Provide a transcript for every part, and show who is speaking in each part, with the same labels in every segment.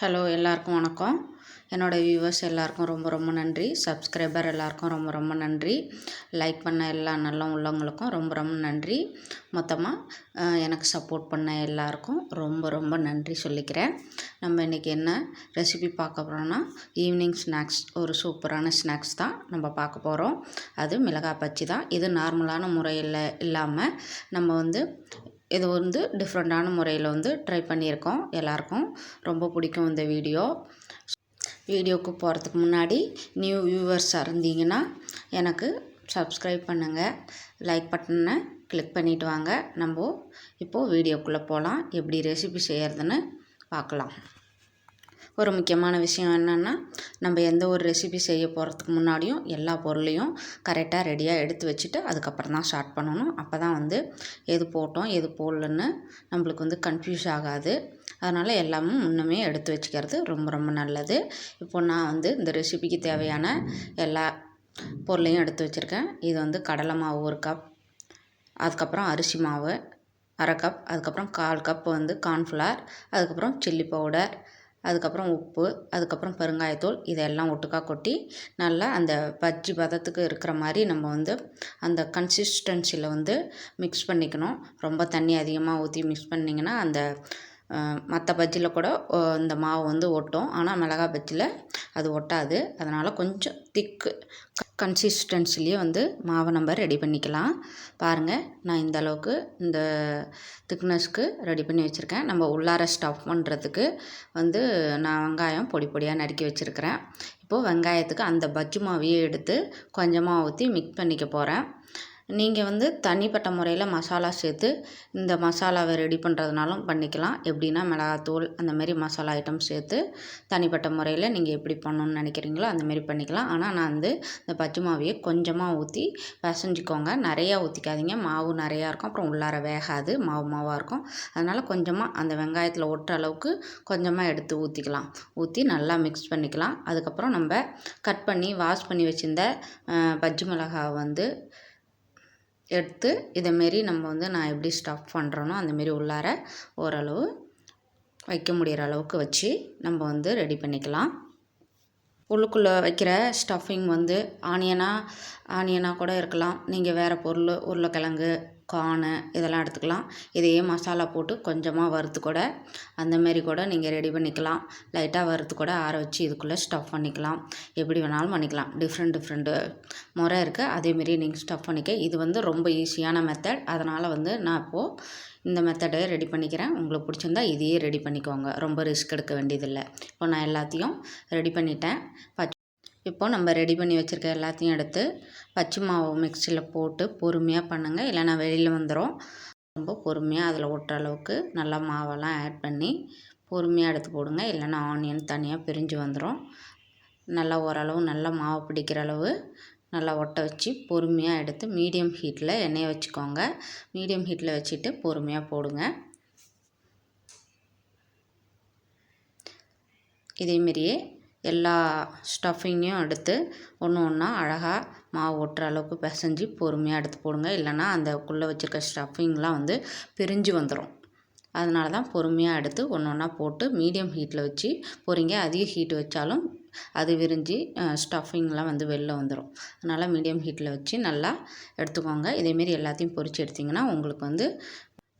Speaker 1: Hello எல்லாருக்கும் வணக்கம். என்னோடய வியூவர்ஸ் எல்லாருக்கும் ரொம்ப ரொம்ப நன்றி. சப்ஸ்கிரைபர் எல்லாருக்கும் ரொம்ப ரொம்ப நன்றி. லைக் பண்ண எல்லா நல்ல உள்ளவங்களுக்கும் ரொம்ப ரொம்ப நன்றி. மொத்தமாக எனக்கு சப்போர்ட் பண்ண எல்லாருக்கும் ரொம்ப ரொம்ப நன்றி சொல்லிக்கிறேன். நம்ம இன்றைக்கி என்ன ரெசிபி பார்க்க போகிறோன்னா ஈவினிங் ஸ்நாக்ஸ் ஒரு சூப்பரான ஸ்நாக்ஸ் தான் நம்ம பார்க்க போகிறோம் அது மிளகாய் பச்சி தான். இது நார்மலான முறையில் இல்லாமல் நம்ம வந்து இது வந்து டிஃப்ரெண்ட்டான முறையில் வந்து ட்ரை பண்ணியிருக்கோம் எல்லாருக்கும். ரொம்ப பிடிக்கும் இந்த வீடியோ. வீடியோவுக்கு போகிறதுக்கு முன்னாடி நியூ வியூவர்ஸாக இருந்தீங்கன்னா எனக்கு சப்ஸ்கிரைப் பண்ணுங்கள் லைக் பட்டனை கிளிக் பண்ணிவிட்டு வாங்க. நம்ம இப்போது வீடியோக்குள்ளே போகலாம் எப்படி ரெசிபி செய்கிறதுன்னு பார்க்கலாம். ஒரு முக்கியமான விஷயம் என்னென்னா நம்ம எந்த ஒரு ரெசிபி செய்ய போகிறதுக்கு முன்னாடியும் எல்லா பொருளையும் கரெக்டாக ரெடியாக எடுத்து வச்சுட்டு அதுக்கப்புறம் தான் ஸ்டார்ட் பண்ணணும். அப்போ தான் வந்து எது போட்டோம் எது போடலன்னு நம்மளுக்கு வந்து கன்ஃபியூஸ் ஆகாது. அதனால் எல்லாமும் முன்னமே எடுத்து வச்சுக்கிறது ரொம்ப ரொம்ப நல்லது. இப்போ நான் வந்து இந்த ரெசிபிக்கு தேவையான எல்லா பொருளையும் எடுத்து வச்சுருக்கேன். இது வந்து கடலை மாவு ஒரு கப் அதுக்கப்புறம் அரிசி மாவு அரை கப் அதுக்கப்புறம் கால் கப் வந்து கார்ன்ஃப்ளவர் அதுக்கப்புறம் சில்லி பவுடர் அதுக்கப்புறம் உப்பு அதுக்கப்புறம் பெருங்காயத்தூள் இதெல்லாம் ஒட்டுக்கா கொட்டி நல்லா அந்த பஜ்ஜி பதத்துக்கு இருக்கிற மாதிரி நம்ம வந்து அந்த கன்சிஸ்டன்சியில் வந்து மிக்ஸ் பண்ணிக்கணும். ரொம்ப தண்ணி அதிகமாக ஊற்றி மிக்ஸ் பண்ணிங்கன்னா அந்த மற்ற பஜ்ஜியில் கூட இந்த மாவு வந்து ஒட்டும். ஆனால் மிளகா பஜ்ஜியில் அது ஒட்டாது. அதனால் கொஞ்சம் திக்கு கன்சிஸ்டன்சிலேயே வந்து மாவை நம்ம ரெடி பண்ணிக்கலாம். பாருங்கள் நான் இந்த அளவுக்கு இந்த திக்னஸ்க்கு ரெடி பண்ணி வச்சுருக்கேன். நம்ம உள்ளார ஸ்டஃப் பண்ணுறதுக்கு வந்து நான் வெங்காயம் பொடி பொடியாக நறுக்கி வச்சுருக்கிறேன். இப்போது வெங்காயத்துக்கு அந்த பஜ்ஜி மாவையே எடுத்து கொஞ்சமாக ஊற்றி மிக்ஸ் பண்ணிக்க போகிறேன் நீங்கள் வந்து தனிப்பட்ட முறையில் மசாலா சேர்த்து இந்த மசாலாவை ரெடி பண்ணுறதுனாலும் பண்ணிக்கலாம். எப்படின்னா மிளகாத்தூள் அந்தமாரி மசாலா ஐட்டம் சேர்த்து தனிப்பட்ட முறையில் நீங்கள் எப்படி பண்ணணுன்னு நினைக்கிறீங்களோ அந்தமாரி பண்ணிக்கலாம். ஆனால் நான் வந்து இந்த பச்சை மாவையை கொஞ்சமாக ஊற்றி பசஞ்சிக்கோங்க. நிறையா ஊற்றிக்காதீங்க மாவு நிறையா இருக்கும். அப்புறம் உள்ளார வேகாது. மாவு மாவாக இருக்கும். அதனால் கொஞ்சமாக அந்த வெங்காயத்தில் ஒட்டுற அளவுக்கு கொஞ்சமாக எடுத்து ஊற்றிக்கலாம் ஊற்றி நல்லா மிக்ஸ் பண்ணிக்கலாம். அதுக்கப்புறம் நம்ம கட் பண்ணி வாஷ் பண்ணி வச்சுருந்த பஜ்ஜி மிளகாவை வந்து எடுத்து இதைமாரி நம்ம வந்து நான் எப்படி ஸ்டஃப் பண்ணுறேனோ அந்தமாரி உள்ளார ஓரளவு வைக்க முடிகிற அளவுக்கு வச்சு நம்ம வந்து ரெடி பண்ணிக்கலாம். உள்ளுக்குள்ளே வைக்கிற ஸ்டஃபிங் வந்து ஆனியனாக ஆனியனாக கூட இருக்கலாம். நீங்கள் வேறு பொருள் உருளைக்கிழங்கு கார்னு இதெல்லாம் எடுத்துக்கலாம். இதையே மசாலா போட்டு கொஞ்சமாக வறுத்து கூட அந்தமாரி கூட நீங்கள் ரெடி பண்ணிக்கலாம். லைட்டாக வறுத்து கூட ஆற வச்சு இதுக்குள்ளே ஸ்டஃப் பண்ணிக்கலாம். எப்படி வேணாலும் பண்ணிக்கலாம். டிஃப்ரெண்ட் டிஃப்ரெண்ட்டு முறை இருக்குது அதேமாரி நீங்கள் ஸ்டஃப் பண்ணிக்க. இது வந்து ரொம்ப ஈஸியான மெத்தட் அதனால் வந்து நான் இப்போது இந்த மெத்தடை ரெடி பண்ணிக்கிறேன். உங்களுக்கு பிடிச்சிருந்தா இதையே ரெடி பண்ணிக்கோங்க. ரொம்ப ரிஸ்க் எடுக்க வேண்டியதில்லை. இப்போ நான் எல்லாத்தையும் ரெடி பண்ணிட்டேன். இப்போது நம்ம ரெடி பண்ணி வச்சுருக்க எல்லாத்தையும் எடுத்து பச்சை மாவு மிக்சியில் போட்டு பொறுமையாக பண்ணுங்கள் இல்லைனா வெளியில் வந்துடும் ரொம்ப பொறுமையாக அதில் ஒட்டுற அளவுக்கு நல்லா மாவெல்லாம் ஆட் பண்ணி பொறுமையாக எடுத்து போடுங்க. இல்லைனா ஆனியன் தனியாக பிரிஞ்சு வந்துடும் நல்லா ஓரளவு நல்லா மாவு பிடிக்கிற அளவு நல்லா ஒட்ட வச்சு பொறுமையாக எடுத்து மீடியம் ஹீட்டில் எண்ணெயை வச்சுக்கோங்க. மீடியம் ஹீட்டில் வச்சுட்டு பொறுமையாக போடுங்க. இதேமாரியே எல்லா ஸ்டஃபிங்கையும் எடுத்து ஒன்று ஒன்றா அழகாக மாவு ஒட்டுற அளவுக்கு பிசைஞ்சி பொறுமையாக எடுத்து போடுங்க. இல்லைன்னா அந்தக்குள்ளே வச்சுருக்க ஸ்டஃபிங்லாம் வந்து பிரிஞ்சு வந்துடும் அதனால தான் பொறுமையாக எடுத்து ஒன்று ஒன்றா போட்டு மீடியம் ஹீட்டில் வச்சு பொறிங்க. அதிக ஹீட் வச்சாலும் அது விரிஞ்சு ஸ்டஃபிங்லாம் வந்து வெளில வந்துடும் அதனால் மீடியம் ஹீட்டில் வச்சு நல்லா எடுத்துக்கோங்க. இதேமாரி எல்லாத்தையும் பொறிச்சு எடுத்திங்கன்னா உங்களுக்கு வந்து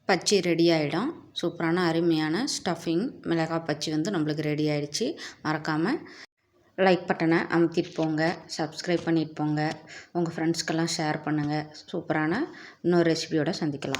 Speaker 1: பச்சி ரெடி ஆகிடும் சூப்பரான அருமையான ஸ்டஃபிங் மிளகாய் பச்சி வந்து நம்மளுக்கு ரெடி ஆகிடுச்சு மறக்காமல் லைக் பட்டனை அமுத்திட்டு போங்க. சப்ஸ்கிரைப் பண்ணிட்டு போங்க. உங்கள் ஃப்ரெண்ட்ஸ்க்கெல்லாம் ஷேர் பண்ணுங்கள் சூப்பரான இன்னொரு ரெசிபியோடு சந்திக்கலாம்.